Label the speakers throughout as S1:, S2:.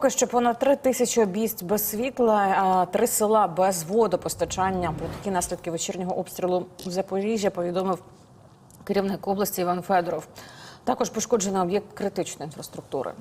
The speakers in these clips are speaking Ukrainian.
S1: Поки що понад три тисячі обійсть без світла, три села без водопостачання. Про такі наслідки вечірнього обстрілу в Запоріжжя повідомив керівник області Іван Федоров. Також пошкоджений об'єкт критичної інфраструктури.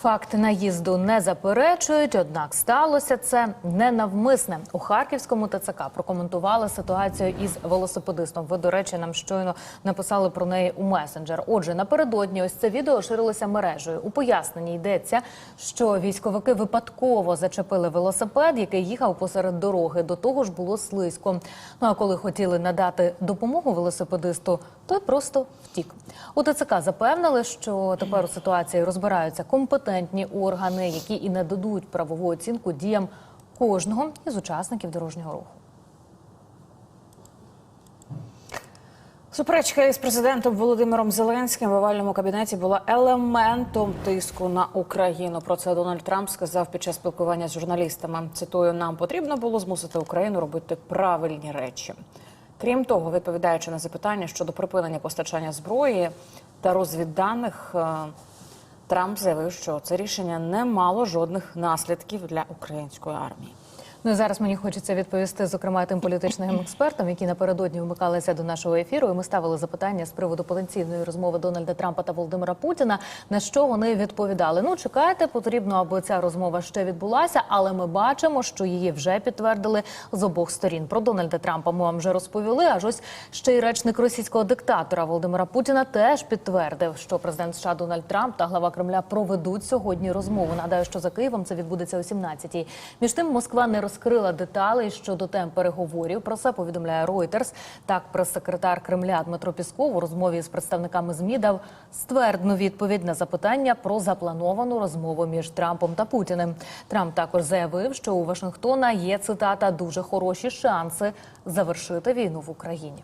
S2: Факт наїзду не заперечують, однак сталося це ненавмисне. У Харківському ТЦК прокоментували ситуацію із велосипедистом. Ви, до речі, нам щойно написали про неї у месенджер. Отже, напередодні ось це відео ширилося мережею. У поясненні йдеться, що військовики випадково зачепили велосипед, який їхав посеред дороги. До того ж було слизько. Ну а коли хотіли надати допомогу велосипедисту, той просто втік. У ТЦК запевнили, що тепер у ситуації розбираються компетентні органи, які і не дадуть правову оцінку діям кожного із учасників дорожнього руху.
S1: Суперечка із президентом Володимиром Зеленським в овальному кабінеті була елементом тиску на Україну. Про це Дональд Трамп сказав під час спілкування з журналістами. Цитую, нам потрібно було змусити Україну робити правильні речі. Крім того, відповідаючи на запитання щодо припинення постачання зброї та розвідданих, е, Трамп заявив, що це рішення не мало жодних наслідків для української армії.
S2: Ну зараз мені хочеться відповісти, зокрема, тим політичним експертам, які напередодні вмикалися до нашого ефіру. І ми ставили запитання з приводу потенційної розмови Дональда Трампа та Володимира Путіна. На що вони відповідали? Ну чекайте, потрібно, аби ця розмова ще відбулася, але ми бачимо, що її вже підтвердили з обох сторін. Про Дональда Трампа ми вам вже розповіли. Аж ось ще й речник російського диктатора Володимира Путіна теж підтвердив, що президент США Дональд Трамп та глава Кремля проведуть сьогодні розмову. Нагадаю, що за Києвом це відбудеться о 17-й. Між тим Москва не розкрила деталі щодо тем переговорів. Про це повідомляє Reuters. Так, прес-секретар Кремля Дмитро Пісков у розмові з представниками ЗМІ дав ствердну відповідь на запитання про заплановану розмову між Трампом та Путіним. Трамп також заявив, що у Вашингтона є цитата дуже хороші шанси завершити війну в Україні.